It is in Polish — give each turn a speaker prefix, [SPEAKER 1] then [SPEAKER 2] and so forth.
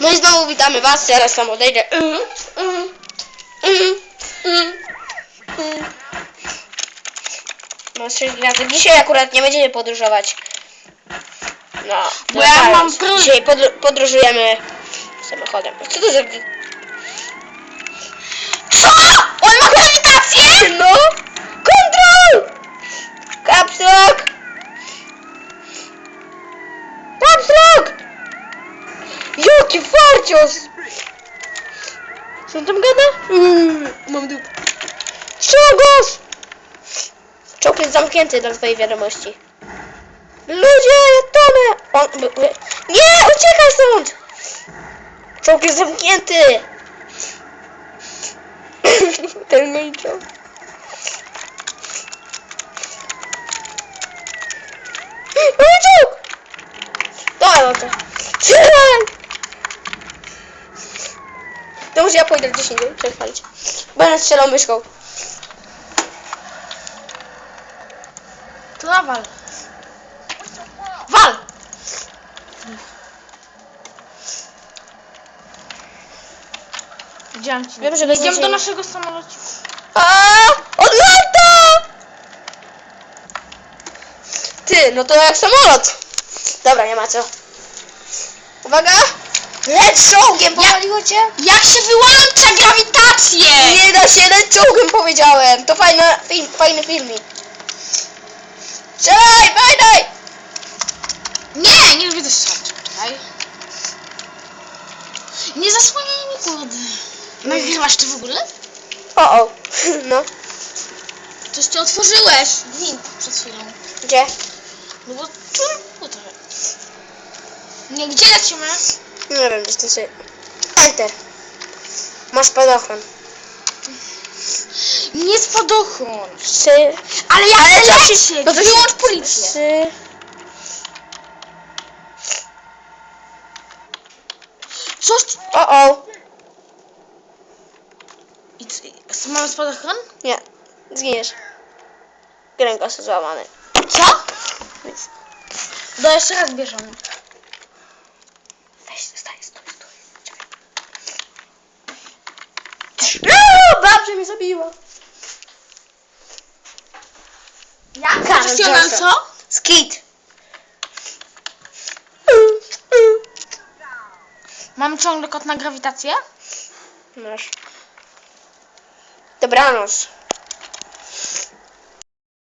[SPEAKER 1] No i znowu witamy was, zaraz tam odejdę. Mm, mm, mm, mm, mm. No, trzy gwiazdy. Dzisiaj akurat nie będziemy podróżować. No,
[SPEAKER 2] Bo ja mam pro-
[SPEAKER 1] Dzisiaj podr- podróżujemy samochodem. Co to za...
[SPEAKER 2] Co? On ma grawitację?
[SPEAKER 1] No! Jaki farcios! Co on tam gada? Yy, mam dup. Czogos! Czołg jest zamknięty dla twojej wiadomości. Ludzie, ja tonę! On... Nie! Uciekaj stąd! Czołg jest zamknięty! Ten mój czołg. Mój czołg! Dawaj, no To może ja pójdę gdzieś indziej, przechwalić. Będę strzelał myszką.
[SPEAKER 2] To nawal. Wal! Widziałam cię.
[SPEAKER 1] Wiem, że
[SPEAKER 2] Idziemy
[SPEAKER 1] będziecie-
[SPEAKER 2] do naszego samolotu.
[SPEAKER 1] A, on lata! Ty, no to jak samolot. Dobra, nie ma co. Uwaga! Leć czołgiem, powaliło cię?
[SPEAKER 2] Jak się wyłącza grawitację?
[SPEAKER 1] Nie da się, leć czołgiem powiedziałem. To fajna, film, fajny filmik. Strzelaj, bajdaj!
[SPEAKER 2] Nie, nie widzę strzelać. Czekaj. Nie zasłaniaj mi kurde. Nagrywasz ty w ogóle?
[SPEAKER 1] O, o. No,
[SPEAKER 2] Coś ty otworzyłeś. Link przed chwilą.
[SPEAKER 1] gdzie?
[SPEAKER 2] No bo tu, no to Nie, gdzie lecimy?
[SPEAKER 1] Nie wiem, gdzieś tam sobie... Enter. Masz spadochron.
[SPEAKER 2] Nie spadochron.
[SPEAKER 1] Trzy...
[SPEAKER 2] Ale ja
[SPEAKER 1] Ale
[SPEAKER 2] chcę
[SPEAKER 1] to się-
[SPEAKER 2] lecieć.
[SPEAKER 1] no to się-
[SPEAKER 2] Wyłącz policję.
[SPEAKER 1] Trzy...
[SPEAKER 2] Coś.
[SPEAKER 1] O, o.
[SPEAKER 2] I c- i- Mamy spadochron?
[SPEAKER 1] Nie, zginiesz. Kręgosłup złamany.
[SPEAKER 2] Co? No jeszcze raz bierzemy.
[SPEAKER 1] Babcia mnie zabiła.
[SPEAKER 2] Jak?
[SPEAKER 1] Karol Johnson.
[SPEAKER 2] co?
[SPEAKER 1] Skit.
[SPEAKER 2] Mam ciągle kot na grawitację?
[SPEAKER 1] Masz. Dobranoc.